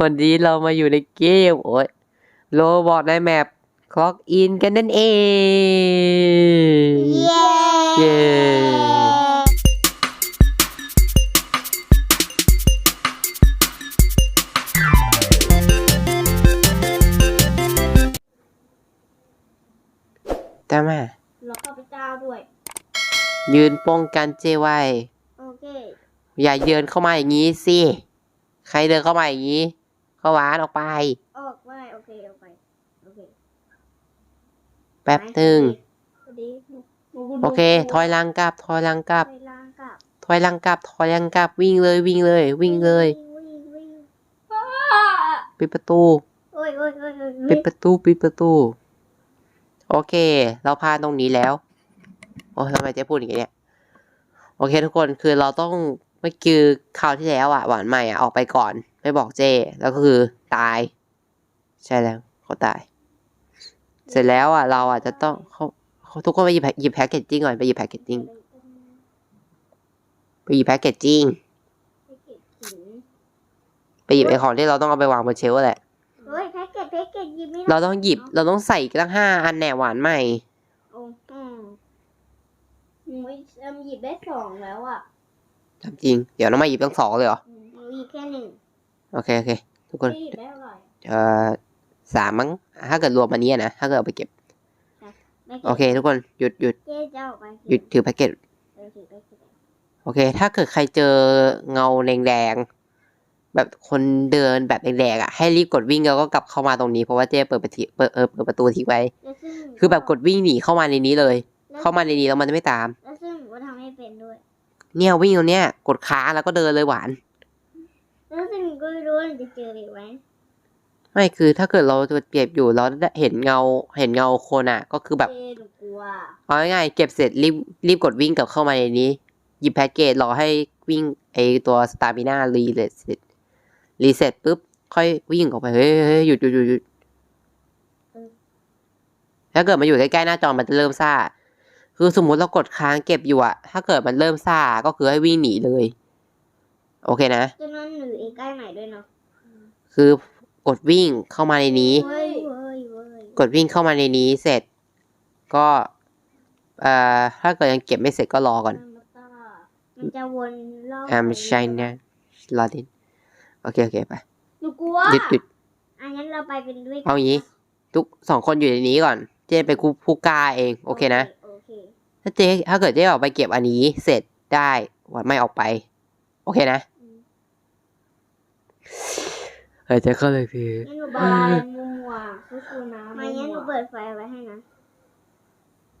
วันนี้เรามาอยู่ในเกมโอ้ยโลบอกในแมปคล็อกอินกันนั่นเอง เย้เย้แต่มาแล้วก็พระเจ้าด้วย ยืนป้องกันเจไว้โอเค อย่าเดินเข้ามาอย่างนี้สิ ใครเดินเข้ามาอย่างนี้ เข้าหวานออกไป ออกไปโอเคออกไปโอเคแป๊บหนึ่งสวัสดีหนูหนูโอเค ถอยหลังกลับ ถอยหลังกลับ ไปล้างกับถอยหลังกลับ ถอยหลังกลับ วิ่งเลย วิ่งเลย วิ่งเลย วิ่งวิ่งปิดประตู โอ้ยโอ้ยโอ้ยโอ้ยปิดประตู ปิดประตู โอเค เราพานตรงนี้แล้ว โอ้ยทำไมเจ๊พูดอย่างนี้เนี่ย โอเคทุกคน คือเราต้องเมื่อกี้คราวที่แล้วอะ หวานใหม่อะ ออกไปก่อนไม่ บอกเจ้แล้วก็คือตาย ใช่แล้วเขาตาย เสร็จแล้วอะเราอะจะต้องเขาเขาทุกคนไปหยิบแพ็คหยิบแพ็กเกจจิ้งก่อนไปหยิบแพ็กเกจจิ้งไปหยิบแพ็กเกจจิ้งไปเก็บหินไปหยิบไอ้ของที่เราต้องเอาไปวางบนเชลฟ์แหละเฮ้ยแพ็กเกจแพ็กเกจหยิบไม่ได้เราต้องหยิบเราต้องใส่ตั้งห้าอันแหน่หวานใหม่โอ้อืมหนูเอิ่มหยิบได้สองแล้วอะทำจริง เดี๋ยวน้องมาหยิบตั้งสองเลยเหรออืมหนูหยิบแค่หนึ่ง โอเคโอเคทุกคนไม่หยิบได้เท่าไหร่เอ่อสามมั้งถ้าเกิดรวมอันนี้อะนะถ้าเกิดเอาไปเก็บไม่ก็บโอเค ทุกคนหยุดหยุดเจ๊จะเอาไปหยุดถือแพ็กเกจเออถือไปถือไปโอเค ถ้าเกิดใครเจอเงาแดงๆแบบคนเดินแบบแดงๆอะให้รีบกดวิ่งแล้วก็กลับเข้ามาตรงนี้เพราะว่าเจ๊เปิดประตูเปิดเออเปิดประตูทิ้งไว้ แล้วซึ่งหนูคือแบบกดวิ่งหนีเข้ามาในนี้เลย แล้วเข้ามาในนี้แล้วมันจะไม่ตาม แล้วซึ่งหนูก็ทำให้เป็นด้วย เนี่ยวิ่งตรงเนี้ยกดค้างแล้วก็เดินเลยหวาน แล้วซึ่งหนูก็ไม่รู้ว่าหนูจะเจออีกไหมไม่คือถ้าเกิดเราจะเก็บอยู่เราได้เห็นเงาเห็นเงาคนอะ ก็คือแบบเจ๊หนูกลัวเอาง่ายๆเก็บเสร็จรีบรีบกดวิ่งกลับเข้ามาในนี้ หยิบแพ็กเกจรอให้วิ่งไอตัวสตาร์มิน่ารีเซ็ตรีเซ็ตปุ๊บ ค่อยวิ่งออกไปเฮ้ยเฮ้ยหยุดหยุดหยุดหยุดถ้าเกิดมาอยู่ใกล้ๆหน้าจอมันจะเริ่มซ่า คือสมมุติเรากดค้างเก็บอยู่อะถ้าเกิดมันเริ่มซ่าก็คือให้วิ่งหนีเลย โอเคนะจนนั้นหนูเองใกล้ไหนด้วยเนาะคือกดวิ่งเข้ามาในนี้ เว้ยเว้ยเว้ยกดวิ่งเข้ามาในนี้เสร็จ ก็เอ่อถ้าเกิดยังเก็บไม่เสร็จก็รอก่อนมันก็มันจะวนรอบ I'm China รอดินโอเค โอเค ไปหนูกลัวหยุดหยุดอันนั้นเราไปเป็นด้วยเอาอย่างนี้ ทุกสองคนอยู่ในนี้ก่อน เจ๊ไปนผู้กล้าเอง โอเคนะ โอเคถ้าเจ๊ถ้าเกิดเจ๊ออกไปเก็บอันนี้เสร็จได้วันไม่ออกไป โอเคนะ อืมเฮ้ยเจ๊ก็เลยพี่งั้นหนูบายมัวก็คือน้ำไม่งั้นหนูเปิดไฟไว้ให้นะ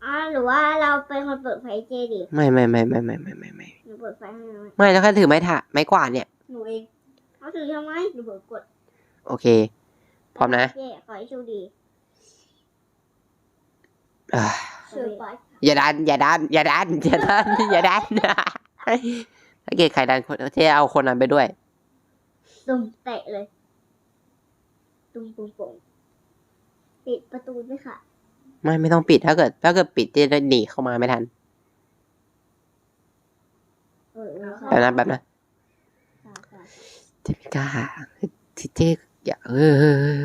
อ่าหรือว่าเราเป็นคนเปิดไฟเจดิไม่ไม่ไม่ไม่ไม่ไม่ไม่ไม่หนูเปิดไฟให้นะไม่แล้วแค่ถือไม้ถ่าไม้กวาดเนี่ย หนูเองเขาถือทำไมหนูเปิดกดโอเค พร้อมนะเจ๊ขอให้โชคดีอ่าเชิญไปอย่าดัน อย่าดัน อย่าดัน อย่าดัน อย่าดัน ถ้าเกิดใครดันคนเจ๊เอาคนนั้นไปด้วย ตุ่มเตะเลย ตุ่มปุ่มปุ่มปิดประตูด้วยค่ะ ไม่ไม่ต้องปิดถ้าเกิด ถ้าเกิดปิดเจ๊จะหนีเข้ามาไม่ทันเออเออแบบนั้นแบบนั้นค่ะค่ะเจ๊ไม่กล้าที่เจ๊อย่าเออเออเออ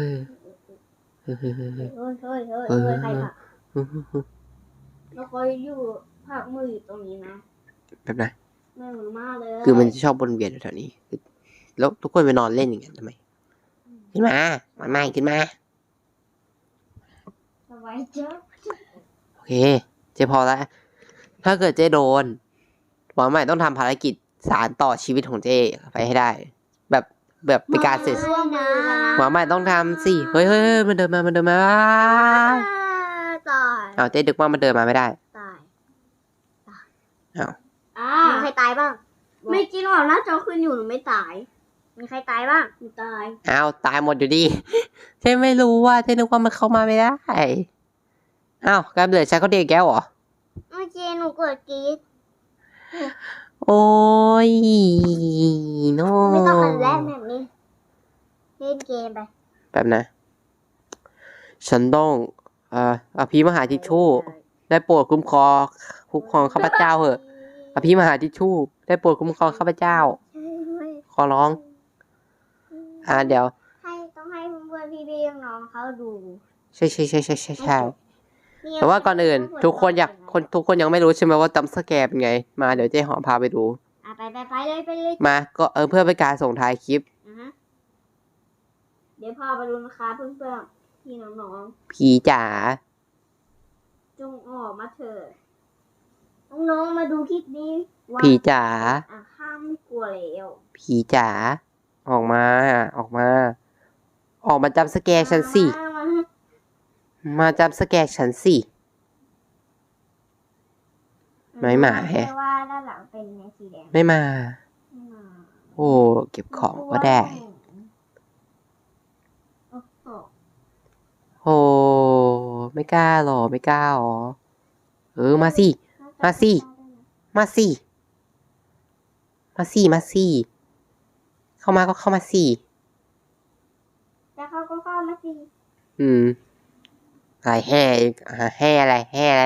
เออเออเออเฮ้ยเฮ้ยเฮ้ยเฮ้ยเฮ้ยใครค่ะเออเราคอยอยู่ภาคมืออยู่ตรงนี้นะแบบนั้นไม่มือมากเลย คือมันจะชอบวนเวียนอยู่แถวนี้คือแล้วทุกคนไปนอนเล่นอย่างนั้นทำไม ขึ้นมามาใหม่ขึ้นมาสบายเจ้าโอเค เจ๊พอแล้วถ้าเกิดเจ๊โดนหวังใหม่ต้องทำภารกิจสารต่อชีวิตของเจ๊ไปให้ได้ แบบแบบเป็นการเสร็จร่วมมือกันนะหวังใหม่ต้องทำสิเฮ้ยเฮ้ยเฮ้ยมันเดินมามันเดินมาตายเอาเจ๊ดึกว่ามันเดินมาไม่ได้ตายอ้าวอ่ามีใครตายบ้างไม่จริงหรอกหน้าจอขึ้นอยู่หนูไม่ตาย มีใครตายบ้างหนูตาย อ้าวตายหมดอยู่ดีเจ๊ไม่รู้ว่าเจ๊นึกว่ามันเข้ามาไม่ได้อ้าวการเดือดใช้เขาเด็กแก้วเหรอ เมื่อกี้หนูกดกรีดโอ้ยโนไม่ต้องอันแรกแบบนี้เล่นเกมไปแบบนะ ฉันต้องเอ่ออภิมหาทิชชู่ได้โปรดคุ้มครองคุ้มครองข้าพเจ้าเหอะอภิมหาทิชชู่ได้โปรดคุ้มครองข้าพเจ้า ขอร้อง ออ่าเดี๋ยว ให้ต้องให้เพื่อนๆพี่ๆน้องๆเขาดูใช่ใช่ใช่ใช่ใช่ใช่นี่แต่ว่าก่อนอื่น ทุกคนอยากคนทุกคนยังไม่รู้ใช่ไหมว่าจัมป์สแกร์เป็นไง มาเดี๋ยวเจ๊หอมพาไปดู อะไปไปไปเลยไปเลยมาก็เออเพื่อเป็นการส่งท้ายคลิปนะฮะเดี๋ยวพาไปดูนะคะเพื่อนๆพี่น้องผีจ๋าๆจงออกมาเถิดน้องๆมาดูคลิปนี้ว่าผีจ๋าอะข้ามไม่กลัวแล้วผีจ๋า ออกมา ออกมา ออกมาจัมป์สแกร์ฉันสิ มามามาจัมป์สแกร์ฉันสิไม่มาแฮะเพราะว่าด้านหลังเป็นในสีแดงไม่มาไม่มา โอ้ เก็บของก็ได้โอ้โหโอ้ไม่กล้าหรอ ไม่กล้าหรอ เออ มาสิ มาสิ มาสิ มาสิ มาสิ เข้ามาก็เข้ามาสิแล้วเขาก็เข้ามาสิอืมอะไรแห่อีกอ่าแห่อะไรแห่อะไร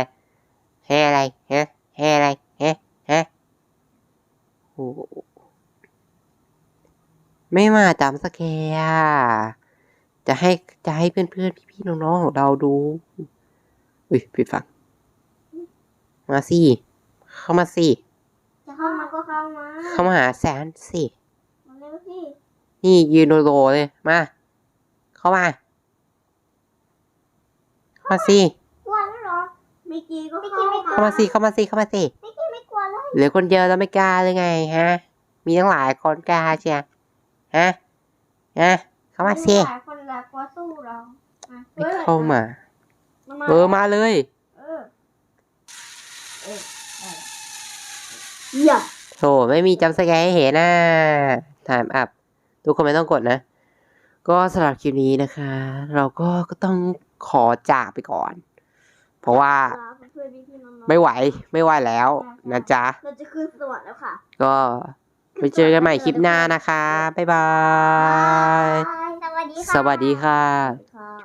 แห่อะไรฮะแห่อะไรฮะฮะโอ้โหไม่มาจำสแกร์อะจะให้จะให้เพื่อนเพื่อนพี่พี่ๆน้องๆของเราดูอุ้ยปิดฟังมาสิเข้ามาสิจะเข้ามาก็เข้ามา เข้ามาหาแสนสิมาเร็วสิ นี่ยืนโลๆเลย มา เข้ามา เข้ามาสิ กลัวแล้วเหรอไม่กี้ก็เข้ามาสิ เข้ามาสิ เข้ามาสิไม่กี้ไม่กลัวเลยเหลือคนเดียวแล้วไม่กล้าเลยไงฮะ มีตั้งหลายคนกล้าเชียฮะ ฮะ เข้ามาสิ หลายคนหลายกลัวสู้เรามาไม่เข้ามามา เออ มาเลย เออเออได้อย่าโถไม่มีจำสแกร์ให้เห็นนะ ถามอัพทุกคนไม่ต้องกดนะ ก็สำหรับคลิปนี้นะคะ เราก็ก็ต้องขอจากไปก่อน เพราะว่าเพื่อนๆพี่ๆน้องๆไม่ไหวไม่ไหวแล้วนะจ๊ะ เราจะขึ้นสวรรค์แล้วค่ะ ก็ไปเจอกันใหม่คลิปหน้านะคะ บ๊ายบาย สวัสดีค่ะสวัสดีค่ะค่ะ